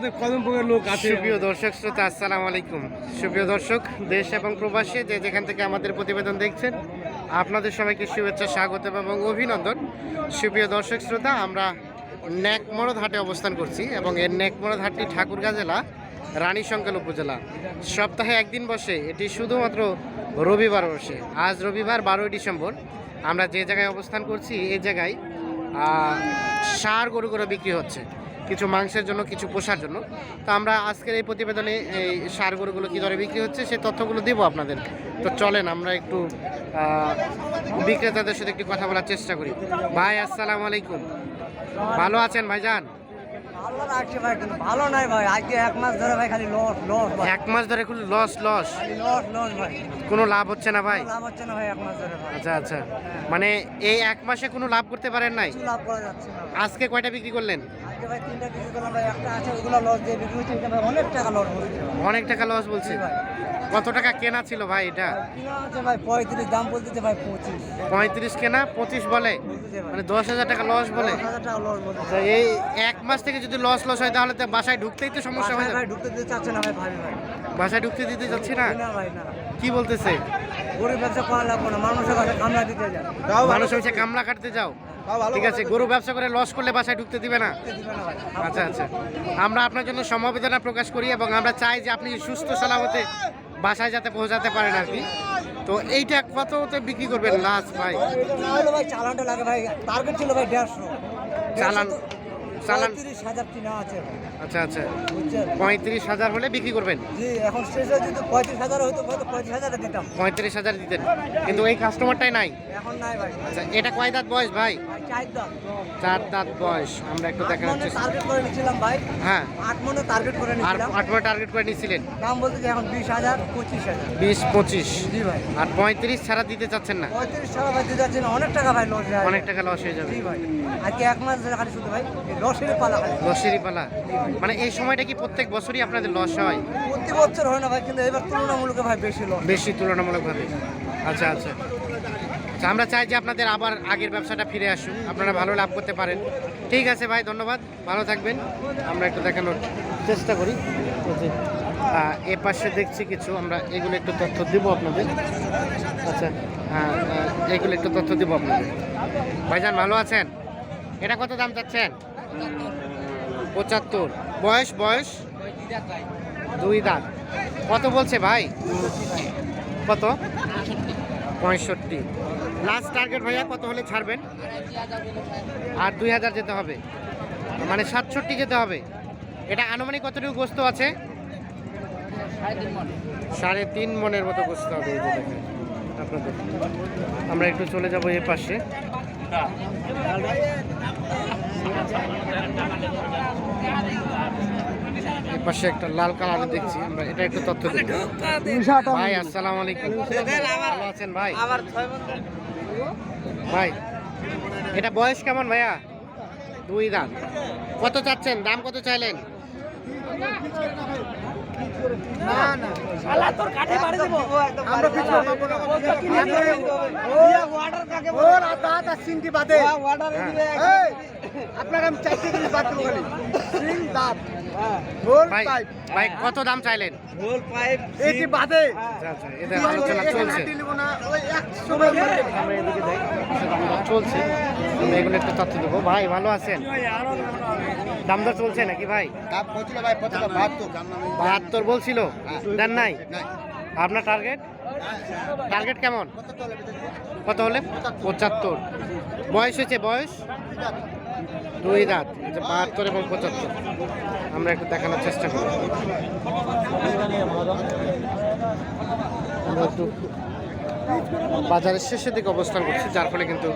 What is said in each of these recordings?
আমাদের কদমপুরের লোক আছে। সুপ্রিয় দর্শক, শ্রোতা, আসসালামু আলাইকুম। সুপ্রিয় দর্শক, দেশ এবং প্রবাসী যে যেখান থেকে আমাদের প্রতিবেদন দেখছেন, আপনাদের সবাইকে শুভেচ্ছা, স্বাগত এবং অভিনন্দন। সুপ্রিয় দর্শক, শ্রোতা, আমরা ন্যাকমরদ হাটে অবস্থান করছি এবং এর ন্যাকমরদ হাটটি ঠাকুরগাঁ জেলা, রানীশঙ্কল উপজেলা। সপ্তাহে একদিন বসে, এটি শুধুমাত্র রবিবার বসে। আজ রবিবার, বারোই ডিসেম্বর। আমরা যে জায়গায় অবস্থান করছি এই জায়গায় ষাঁড় গরু গরু বিক্রি হচ্ছে। কিছু মাংসের জন্য কিছু পোষার জন্য। তো আমরা আজকের এই প্রতিবেদনে এই সার গরুগুলো কী দরে বিক্রি হচ্ছে সেই তথ্যগুলো দেবো আপনাদের তো চলেন আমরা একটু বিক্রেতাদের সাথে একটু কথা বলার চেষ্টা করি। ভাই আসসালামু আলাইকুম। ভালো আছেন ভাইজান? ভালো ভাই নাই আজকে এক মাস ধরে ভাই খালি লস লস এক মাস ধরে লস লস লস লস ভাই। কোনো লাভ হচ্ছে না ভাই? লাভ হচ্ছে না ভাই এক মাস ধরে আচ্ছা আচ্ছা। মানে এই এক মাসে কোনো লাভ করতে পারেন নাই? লাভ করা যাচ্ছে না। আজকে কয়টা বিক্রি করলেন? আজকে ভাই তিনটা কিছু করলাম ভাই একটা আছে ওগুলো লস দিয়ে বিক্রি হচ্ছে ভাই অনেক টাকা লস হচ্ছে অনেক টাকা লস বলছে। কত টাকা কেনা ছিল ভাই এটা? কিনা আছে ভাই পঁয়ত্রিশ দাম বলতেছে ভাই পঁচিশ। পঁয়ত্রিশ কেনা পঁচিশ বলে? মানে দশ হাজার টাকা লস বলে? আচ্ছা, এই এক মাস থেকে যদি লস লস হয় তাহলে তো বাসায় ঢুকতেই তো সমস্যা হয়ে ভাই ঢুকতে দিতে চাচ্ছে না ভাই ভাই। বাসায় ঢুকতে দিতে যাচ্ছি না? না ভাই না কি বলতেছে? গরিব ব্যবসা করা লাগবে না মানুষের কাছে কামলা দিতে যায় মানুষ হয়েছে কামলা কাটতে যাও। ঠিক আছে গরু ব্যবসা করে লস করলে বাসায় ঢুকতে দিবে না? আচ্ছা আচ্ছা। আমরা আপনার জন্য সমবেদনা প্রকাশ করি এবং আমরা চাই যে আপনি সুস্থ সালামতে বাসায় যাতে পৌঁছাতে পারেন আর কি। তো এইটা কততে বিক্রি করবেন লাস্ট ভাই? চালানটা লাগে ভাই টার্গেট ছিল ভাই দেড়শো। চালান চালান হাজার কিনা আছে আচ্ছা আচ্ছা। পঁয়ত্রিশ হাজার হলে বিক্রি করবেন? জি এখন শেষে যদি পঁয়ত্রিশ হাজার হয়তো হয়তো পঁয়ত্রিশ হাজার দিতাম। পঁয়ত্রিশ হাজার দিতেন। কিন্তু এই কাস্টমারটাই নাই। এখন নাই ভাই। আচ্ছা এটা কয় দাঁত বয়স ভাই ভাই? চার দাঁত বয়স আমরা একটু দেখানোর চেষ্টা টার্গেট করে নিয়েছিলাম ভাই। হ্যাঁ। আট মনে টার্গেট করে আর নিয়েছিলাম। আট মাস টার্গেট করে নিয়েছিলেন? দাম বলতে যে এখন বিশ হাজার পঁচিশ হাজার। বিশ পঁচিশ। জি ভাই। আর পঁয়ত্রিশ ছাড়া দিতে চাচ্ছেন না? পঁয়ত্রিশ টাকা ভাই দিতে যাচ্ছে না। অনেক টাকা ভাই লস অনেক টাকা লস হয়ে যাবে। জি ভাই। আজকে এক মাস ধরে খালি শুধু ভাই এই লসের পালা খালি। লসেরই পালা। মানে এই সময়টা কি প্রত্যেক বছরই আপনাদের লস হয়? প্রতি বছর হয় না ভাই কিন্তু এবার তুলনামূলক ভাই বেশি লস বেশি তুলনামূলকভাবে। আচ্ছা আচ্ছা। আচ্ছা, আমরা চাই যে আপনাদের আবার আগের ব্যবসাটা ফিরে আসুক। আপনারা ভালো লাভ করতে পারেন। ঠিক আছে ভাই ধন্যবাদ। ভালো থাকবেন। আমরা একটু দেখানোর চেষ্টা করি। এ পাশে দেখছি কিছু আমরা এগুলো একটু তথ্য দেবো আপনাদের। আচ্ছা হ্যাঁ এগুলো একটু তথ্য দেবো আপনাদের। ভাইজান ভালো আছেন? এটা কত দাম চাচ্ছেন? পঁচাত্তর। বয়স বয়স? দুই দাঁত। কত বলছে ভাই? কত? পঁয়ষট্টি। লাস্ট টার্গেট ভাইয়া কত হলে ছাড়বেন? আর দুই হাজার যেতে হবে। মানে সাতষট্টি যেতে হবে। এটা আনুমানিক কতটুকু গোস্ত আছে? সাড়ে তিন মনের মতো গোস্ত হবে আমরা একটু চলে যাব এ পাশে। পাশে একটা লাল কালার দেখছি আমরা এটা একটু তথ্য দেব ভাই আসসালামু আলাইকুম। ভালো আছেন ভাই? আবার ছয় ভাই এটা বয়স কেমন ভাইয়া? দুই দাঁত। কত চাচ্ছেন? দাম কত চাইলেন? আপনাকে আমি চারটে জিনিস বাদ দাঁত। ভাই ভাই কত দাম চাইলেন? এটি বাদে আচ্ছা আচ্ছা এটা আলোচনা চলছে। না ওই 100 আমরা এদিকে যাই দামদর চলছে। এগুলো একটু তথ্য দেবো। ভাই ভালো আছেন? দামদর চলছে নাকি ভাই? বাহাত্তর। বাহাত্তর। বলছিল? দেন নাই? আপনার টার্গেট টার্গেট কেমন? কত হলে? পঁচাত্তর। বয়স হয়েছে বয়স? দুই রাত যে বাহাত্তর এবং পঁচাত্তর। আমরা একটু দেখানোর চেষ্টা করি আমরা একটু বাজারের শেষের দিকে অবস্থান করছি, যার ফলে কিন্তু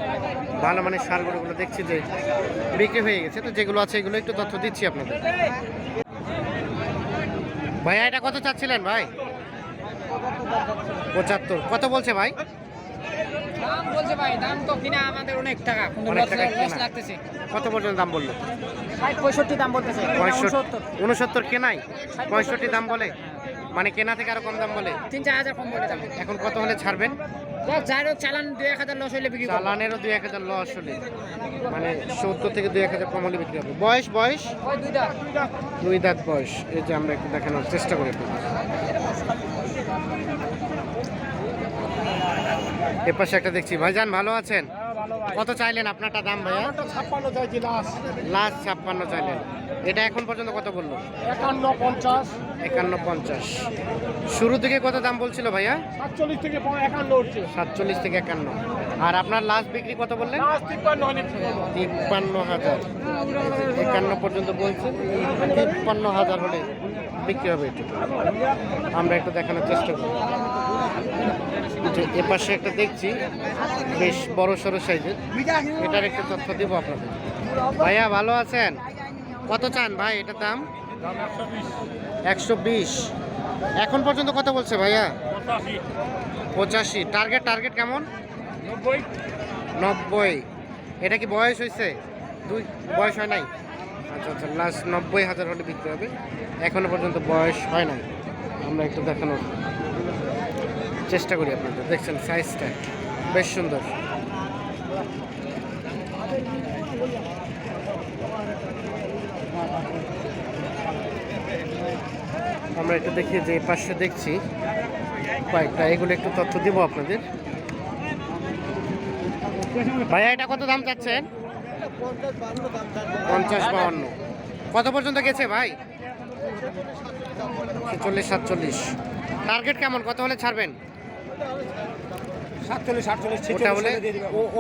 ভালো মানের সারগুলোগুলো দেখছি যে বিক্রি হয়ে গেছে। তো যেগুলো আছে এগুলো একটু তথ্য দিচ্ছি আপনাদের। ভাইয়া, এটা কত চাচ্ছিলেন ভাই? পঁচাত্তর। কত বলছে ভাই? দাম বলছে ভাই দাম তো কিনা আমাদের অনেক টাকা অনেক লস টাকা লস লাগতেছে। কত পর্যন্ত দাম বলল? ষাট পঁয়ষট্টি দাম বলতেছে উনসত্তর। কেনাই? পঁয়ষট্টি দাম বলে? মানে কেনা থেকে আরও কম দাম বলে? তিন চার হাজার কম বলে দাম। এখন কত হলে ছাড়বেন? যাই হোক চালান দুই এক হাজার লস বিক্রি চালানেরও দুই এক হাজার লস হলে। মানে সত্তর থেকে দুই এক হাজার কম হলে বিক্রি হবে। বয়স বয়স? দুইটা দুই দাঁত। বয়স। এই যে আমরা একটু দেখানোর চেষ্টা করি আপনাদের। এ পাশে একটা দেখছি। ভাইজান ভালো আছেন? কত চাইলেন আপনারটা দাম ভাইয়া? ছাপ্পান্ন চাইছি লাস্ট লাস্ট ছাপ্পান্ন চাইলেন। এটা এখন পর্যন্ত কত বলল? একান্ন পঞ্চাশ। একান্ন পঞ্চাশ। শুরু থেকে কত দাম বলছিল ভাইয়া? সাতচল্লিশ থেকে একান্ন উঠছে সাতচল্লিশ থেকে একান্ন। আর আপনার লাস্ট বিক্রি কত বললেন? তিপ্পান্ন হাজার। একান্ন পর্যন্ত বলছে। তিপ্পান্ন হাজার হলে বিক্রি হবে এটি আমরা একটু দেখানোর চেষ্টা করি যে এ পাশে একটা দেখছি বেশ বড় সড়ো সাইজের। এটার একটা তথ্য দিব আপনাদের। ভাইয়া ভালো আছেন? কত চান ভাই এটার দাম? একশো বিশ। এখন পর্যন্ত কত বলছে ভাইয়া? পঁচাশি। টার্গেট টার্গেট কেমন? নব্বই। এটা কি বয়স হয়েছে? দুই বয়স হয় নাই? আচ্ছা আচ্ছা লাস্ট নব্বই হাজার হলে বিক্রি হবে। এখনও পর্যন্ত বয়স হয় নাই। আমরা একটু দেখানোর চেষ্টা করি আপনাদের। দেখছেন সাইজটা বেশ সুন্দর। আমরা একটু দেখি যে পাশে দেখছি কয়েকটা এগুলো একটু তথ্য দিব আপনাদের। ভাইয়া এটা কত দাম চাচ্ছেন পঞ্চাশ বাউন্ন। কত পর্যন্ত গেছে ভাই? ছেচল্লিশ সাতচল্লিশ। টার্গেট কেমন? কত হলে ছাড়বেন? সাতচল্লিশ আটচল্লিশ ওটা বলে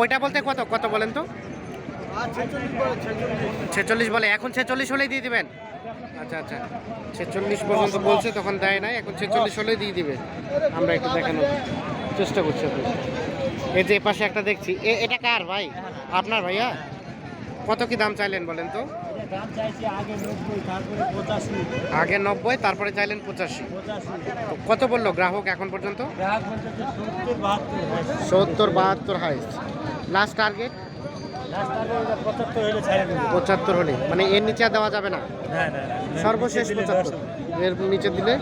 ওইটা বলতে কত? কত বলেন তো? ছেচল্লিশ বলে এখন ছেচল্লিশ হলেই দিয়ে দিবেন? আচ্ছা আচ্ছা। ছেচল্লিশ পর্যন্ত বলছে তখন দেয় নাই। এখন ছেচল্লিশ হলেই দিয়ে দিবে। আমরা একটু দেখানোর চেষ্টা করছি। এই যে পাশে একটা দেখছি। এ এটা কার ভাই? আপনার ভাইয়া? কত কি দাম চাইলেন বলেন তো? আগে নব্বই তারপরে চাইলেন পঁচাশি। কত বলল গ্রাহক এখন পর্যন্ত? সত্তর বাহাত্তর হাইস্ট লাস্ট টার্গেট পঁচাত্তর হলে মানে এর নিচে দেওয়া যাবে না? সর্বশেষ পঁচাত্তর। এর নিচে দিলে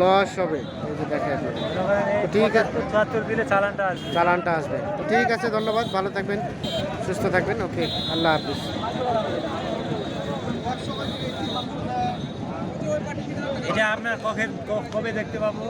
লস হবে। এই যে দেখেন। ঠিক আছে। দিলে চালানটা আসবে। চালানটা আসবে। ঠিক আছে ধন্যবাদ। ভালো থাকবেন সুস্থ থাকবেন। ওকে আল্লাহ হাফিজ। এটা আপনার কবে কবে দেখতে পাবো?